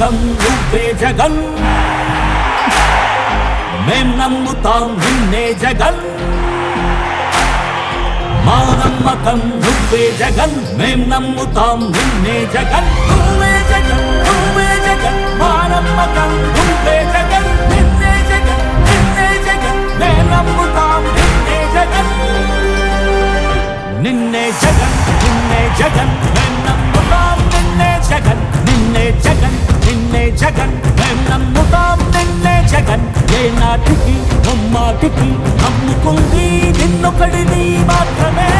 నమ్మకం నువ్వే జగన్. మేం నమ్ముతాం నిన్నే జగన్. మా నమ్మకం నువ్వే జగన్. మేం నమ్ముతాం నిన్నే జగన్ జగన్. జగన్ ఏ నాటికి ముమ్మాటికి నమ్ముకుంది నిన్నొకడిని మాత్రమే.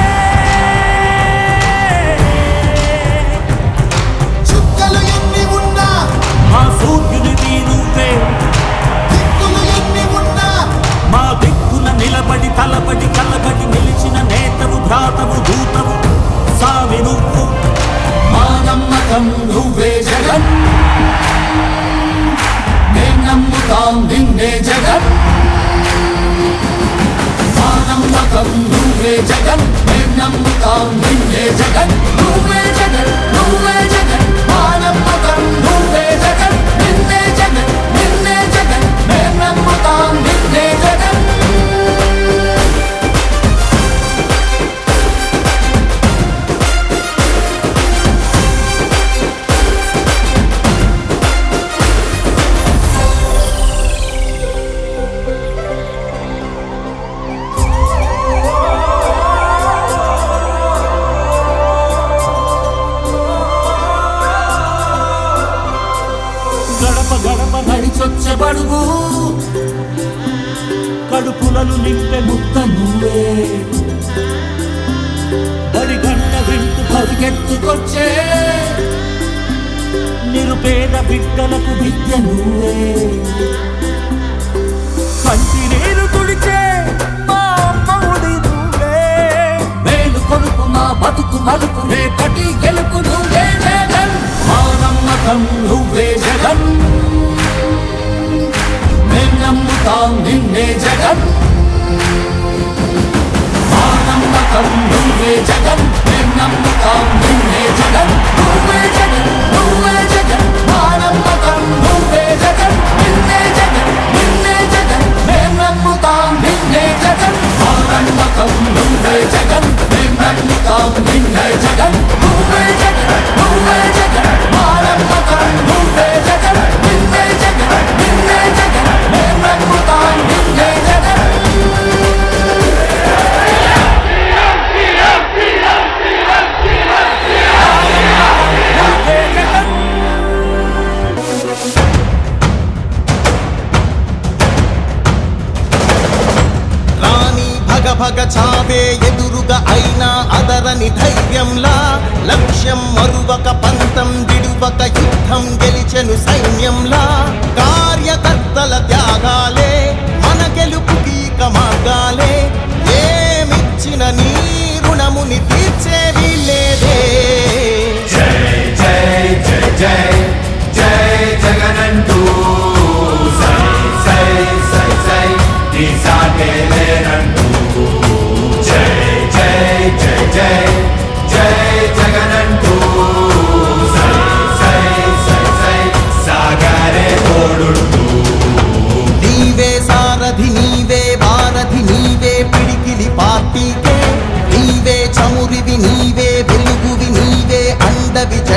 గడప కడుపులను నింపే ముక్త నువ్వే బడి గంట వింటూ పరిగెత్తుకొచ్చే నిరుపేద బిడ్డలకు విద్య నువ్వే కంటి నీరు తుడిచే మా అమ్మఒడి నువ్వే. మేలు కొడుకు మా బతుకు మలుపు రేపటి గెలుపు నువ్వే జగన్. మా నమ్మకం నువ్వే జగన్. నమ్ముతాం నిన్నే జగన్. మా నమ్మకం నువ్వే జగన్. మేం నమ్ముతాం నిన్నే జగన్. నువ్వే జగన్ నువ్వే జగన్. చావే ఎదురుగా అయినా అదరని ధైర్యంలా లక్ష్యం మరువక పంతం విడువక యుద్ధం గెలిచెను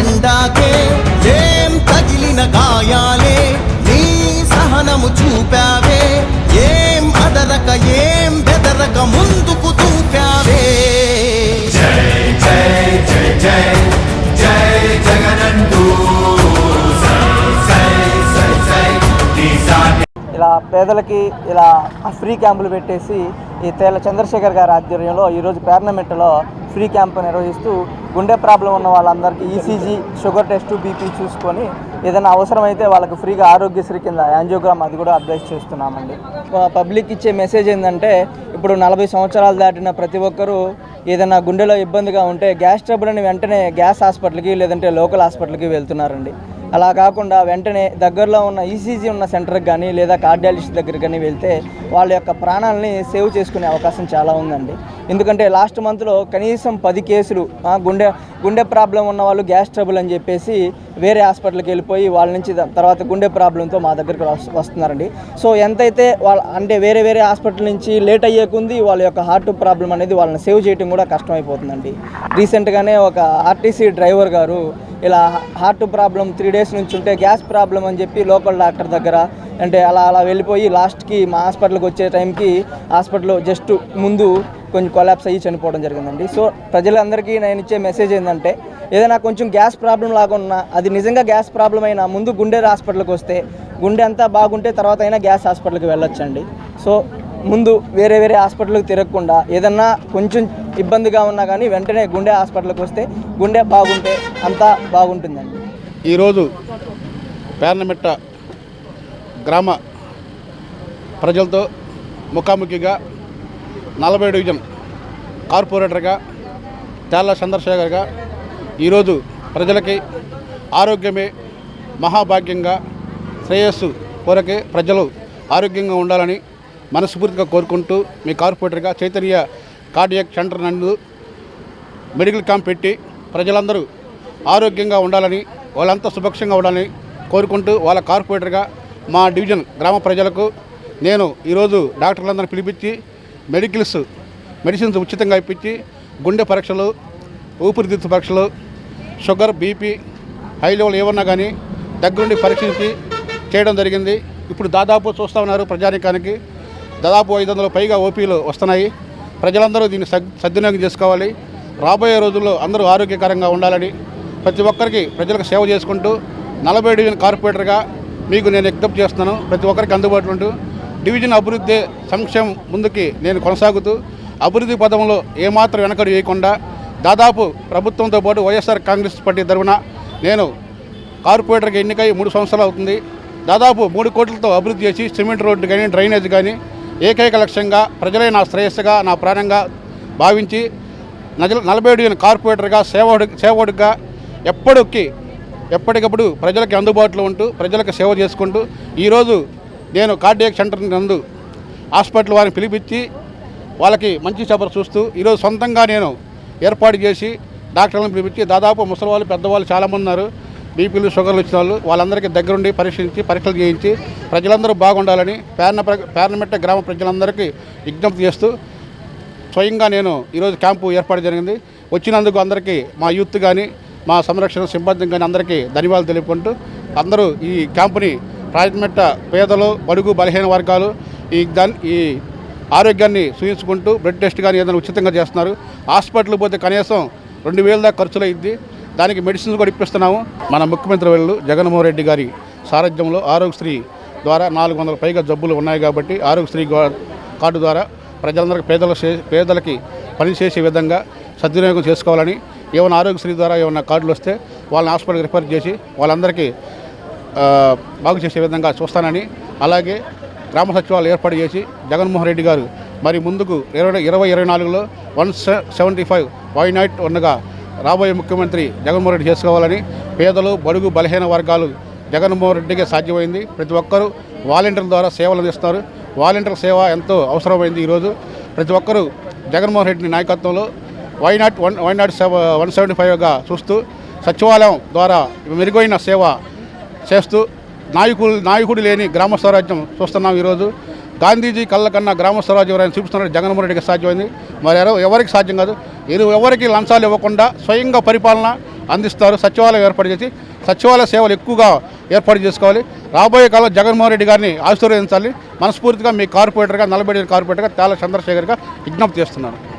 జెండాకే ఏం తగిలిన గాయాలే నీ సహనము చూపావే ఏం అదరక ఏం బెదరక ముందుకు తూపావే జై జై జై జై జై జగనంటూ ఇలా పేదలకి ఇలా ఫ్రీ క్యాంపులు పెట్టేసి ఈ తేల చంద్రశేఖర్ గారి ఆధ్వర్యంలో ఈరోజు పార్లమెంట్లో ఫ్రీ క్యాంపు నిర్వహిస్తూ గుండె ప్రాబ్లం ఉన్న వాళ్ళందరికీ ఈసీజీ షుగర్ టెస్ట్ బీపీ చూసుకొని ఏదైనా అవసరమైతే వాళ్ళకి ఫ్రీగా ఆరోగ్యశ్రీ కింద యాంజియోగ్రామ్ అది కూడా అడ్వైస్ చేస్తున్నామండి. పబ్లిక్ ఇచ్చే మెసేజ్ ఏంటంటే ఇప్పుడు నలభై సంవత్సరాలు దాటిన ప్రతి ఒక్కరూ ఏదైనా గుండెలో ఇబ్బందిగా ఉంటే గ్యాస్ ట్రబుల్ అని వెంటనే గ్యాస్ హాస్పిటల్కి లేదంటే లోకల్ హాస్పిటల్కి వెళ్తున్నారండి. అలా కాకుండా వెంటనే దగ్గరలో ఉన్న ఈసీజీ ఉన్న సెంటర్కి కానీ లేదా కార్డియాలజిస్ట్ దగ్గరికి కానీ వెళ్తే వాళ్ళ యొక్క ప్రాణాలని సేవ్ చేసుకునే అవకాశం చాలా ఉందండి. ఎందుకంటే లాస్ట్ మంత్లో కనీసం పది కేసులు గుండె గుండె ప్రాబ్లం ఉన్న వాళ్ళు గ్యాస్ ట్రబుల్ అని చెప్పేసి వేరే హాస్పిటల్కి వెళ్ళిపోయి వాళ్ళ నుంచి తర్వాత గుండె ప్రాబ్లంతో మా దగ్గరికి వస్తున్నారండి. సో ఎంతైతే వాళ్ళ అంటే వేరే వేరే హాస్పిటల్ నుంచి లేట్ అయ్యేకుంది వాళ్ళ యొక్క హార్ట్ ప్రాబ్లం అనేది వాళ్ళని సేవ్ చేయడం కూడా కష్టమైపోతుందండి. రీసెంట్గానే ఒక ఆర్టీసీ డ్రైవర్ గారు ఇలా హార్ట్ ప్రాబ్లం త్రీ డేస్ నుంచి ఉంటే గ్యాస్ ప్రాబ్లం అని చెప్పి లోకల్ డాక్టర్ దగ్గర అంటే అలా అలా వెళ్ళిపోయి లాస్ట్కి మా హాస్పిటల్కి వచ్చే టైంకి హాస్పిటల్లో జస్ట్ ముందు కొంచెం కొలాప్స్ అయ్యి చనిపోవడం జరిగిందండి. సో ప్రజలందరికీ నేను ఇచ్చే మెసేజ్ ఏంటంటే ఏదైనా కొంచెం గ్యాస్ ప్రాబ్లం లాగా ఉన్నా అది నిజంగా గ్యాస్ ప్రాబ్లం అయినా ముందు గుండె హాస్పిటల్కి వస్తే గుండె అంతా బాగుంటే తర్వాత అయినా గ్యాస్ హాస్పిటల్కి వెళ్ళొచ్చండి. సో ముందు వేరే వేరే హాస్పిటల్కి తిరగకుండా ఏదన్నా కొంచెం ఇబ్బందిగా ఉన్నా కానీ వెంటనే గుండె హాస్పిటల్కి వస్తే గుండె బాగుంటే అంతా బాగుంటుందండి. ఈరోజు పేర్నమిట్ట గ్రామ ప్రజలతో ముఖాముఖిగా నలభై డివిజన్ కార్పొరేటర్గా తేళ్ళ చంద్రశేఖర్గా ఈరోజు ప్రజలకి ఆరోగ్యమే మహాభాగ్యంగా శ్రేయస్సు కోరకే ప్రజలు ఆరోగ్యంగా ఉండాలని మనస్ఫూర్తిగా కోరుకుంటూ మీ కార్పొరేటర్గా చైతన్య కార్డియాక్ సెంటర్ నందు మెడికల్ క్యాంప్ పెట్టి ప్రజలందరూ ఆరోగ్యంగా ఉండాలని వాళ్ళంతా సుభక్షంగా ఉండాలని కోరుకుంటూ వాళ్ళ కార్పొరేటర్గా మా డివిజన్ గ్రామ ప్రజలకు నేను ఈరోజు డాక్టర్లందరినీ పిలిపించి మెడికల్స్ మెడిసిన్స్ ఉచితంగా ఇప్పించి గుండె పరీక్షలు ఊపిరితిత్తు పరీక్షలు షుగర్ బీపీ హై లెవెల్ ఏమన్నా కానీ దగ్గరుండి పరీక్షించి చేయడం జరిగింది. ఇప్పుడు దాదాపు చూస్తూ ఉన్నారు ప్రజానికానికి. దాదాపు ఐదు వందల పైగా ఓపీలు వస్తున్నాయి. ప్రజలందరూ దీన్ని సద్ సద్వినియోగం చేసుకోవాలి. రాబోయే రోజుల్లో అందరూ ఆరోగ్యకరంగా ఉండాలని ప్రతి ఒక్కరికి ప్రజలకు సేవ చేసుకుంటూ నలభై డివిజన్ కార్పొరేటర్గా మీకు నేను ఎగ్జప్ట్ చేస్తున్నాను. ప్రతి ఒక్కరికి అందుబాటులో ఉంటూ డివిజన్ అభివృద్ధి సంక్షేమం ముందుకి నేను కొనసాగుతూ అభివృద్ధి పదంలో ఏమాత్రం వెనకడు వేయకుండా దాదాపు ప్రభుత్వంతో పాటు వైఎస్ఆర్ కాంగ్రెస్ పార్టీ తరఫున నేను కార్పొరేటర్కి ఎన్నికై మూడు సంవత్సరాలు అవుతుంది. దాదాపు మూడు కోట్లతో అభివృద్ధి చేసి సిమెంట్ రోడ్డు కానీ డ్రైనేజ్ కానీ ఏకైక లక్ష్యంగా ప్రజలే నా శ్రేయస్సుగా నా ప్రాణంగా భావించి నజల నలభై డివిజన్ కార్పొరేటర్గా సేవడు సేవకుడిగా ఎప్పటికీ ఎప్పటికప్పుడు ప్రజలకి అందుబాటులో ఉంటూ ప్రజలకు సేవ చేసుకుంటూ ఈరోజు నేను కార్డియాక్ సెంటర్ నందు హాస్పిటల్ వారిని పిలిపించి వాళ్ళకి మంచి చెబర చూస్తూ ఈరోజు సొంతంగా నేను ఏర్పాటు చేసి డాక్టర్లను పిలిపించి దాదాపు ముసలి వాళ్ళు పెద్దవాళ్ళు చాలామంది ఉన్నారు బీపీలు షుగర్లు వచ్చిన వాళ్ళు. వాళ్ళందరికీ దగ్గరుండి పరీక్షించి పరీక్షలు చేయించి ప్రజలందరూ బాగుండాలని పేర్న పేర్నమెట్ట గ్రామ ప్రజలందరికీ విజ్ఞప్తి చేస్తూ స్వయంగా నేను ఈరోజు క్యాంపు ఏర్పాటు జరిగింది. వచ్చినందుకు అందరికీ మా యూత్ కానీ మా సంరక్షణ సిబ్బంది కానీ అందరికీ ధన్యవాదాలు తెలుపుకుంటూ అందరూ ఈ క్యాంపుని రాజమెట్ట పేదలు బడుగు బలహీన వర్గాలు ఈ దాని ఈ ఆరోగ్యాన్ని సూచించుకుంటూ బ్లడ్ టెస్ట్ కానీ ఏదైనా ఉచితంగా చేస్తున్నారు. హాస్పిటల్ పోతే కనీసం రెండు వేల దాకా ఖర్చులు అయింది దానికి మెడిసిన్స్ కూడా ఇప్పిస్తున్నాము. మన ముఖ్యమంత్రి వెళ్ళు జగన్మోహన్ రెడ్డి గారి సారథ్యంలో ఆరోగ్యశ్రీ ద్వారా నాలుగు వందల పైగా జబ్బులు ఉన్నాయి కాబట్టి ఆరోగ్యశ్రీ కార్డు ద్వారా ప్రజలందరికీ పేదల పేదలకి పనిచేసే విధంగా సద్వినియోగం చేసుకోవాలని ఏమైనా ఆరోగ్యశ్రీ ద్వారా ఏమైనా కార్డులు వస్తే వాళ్ళని హాస్పిటల్కి రిఫర్ చేసి వాళ్ళందరికీ బాగు చేసే విధంగా చూస్తానని అలాగే గ్రామ సచివాలయం ఏర్పాటు చేసి జగన్మోహన్ రెడ్డి గారు మరి ముందుకు ఇరవై ఇరవై ఇరవై నాలుగులో one seventy five why not ఉండగా రాబోయే ముఖ్యమంత్రి జగన్మోహన్ రెడ్డి చేసుకోవాలని పేదలు బడుగు బలహీన వర్గాలు జగన్మోహన్ రెడ్డికి సాధ్యమైంది. ప్రతి ఒక్కరూ వాలంటీర్ల ద్వారా సేవలు అందిస్తున్నారు. వాలంటీర్ సేవ ఎంతో అవసరమైంది ఈరోజు. ప్రతి ఒక్కరూ జగన్మోహన్ రెడ్డి నాయకత్వంలో why not one why not సెవ one seventy ఫైవ్గా చూస్తూ సచివాలయం ద్వారా మెరుగైన సేవ చేస్తూ నాయకులు నాయకుడు లేని గ్రామ స్వరాజ్యం చూస్తున్నాం ఈరోజు. గాంధీజీ కళ్ళ కన్నా గ్రామ స్వరాజ్యం ఎవరైనా చూపిస్తున్నారు జగన్మోహన్ రెడ్డికి సాధ్యమైంది. మరి ఎవరికి సాధ్యం కాదు. ఇది ఎవరికి లంచాలు ఇవ్వకుండా స్వయంగా పరిపాలన అందిస్తారు. సచివాలయం ఏర్పాటు చేసి సచివాలయ సేవలు ఎక్కువగా ఏర్పాటు చేసుకోవాలి. రాబోయే కాలంలో జగన్మోహన్ రెడ్డి గారిని ఆశీర్వదించాలి మనస్ఫూర్తిగా మీ కార్పొరేటర్గా నలభై కార్పొరేటర్గా తేల చంద్రశేఖర్గా విజ్ఞప్తి చేస్తున్నాను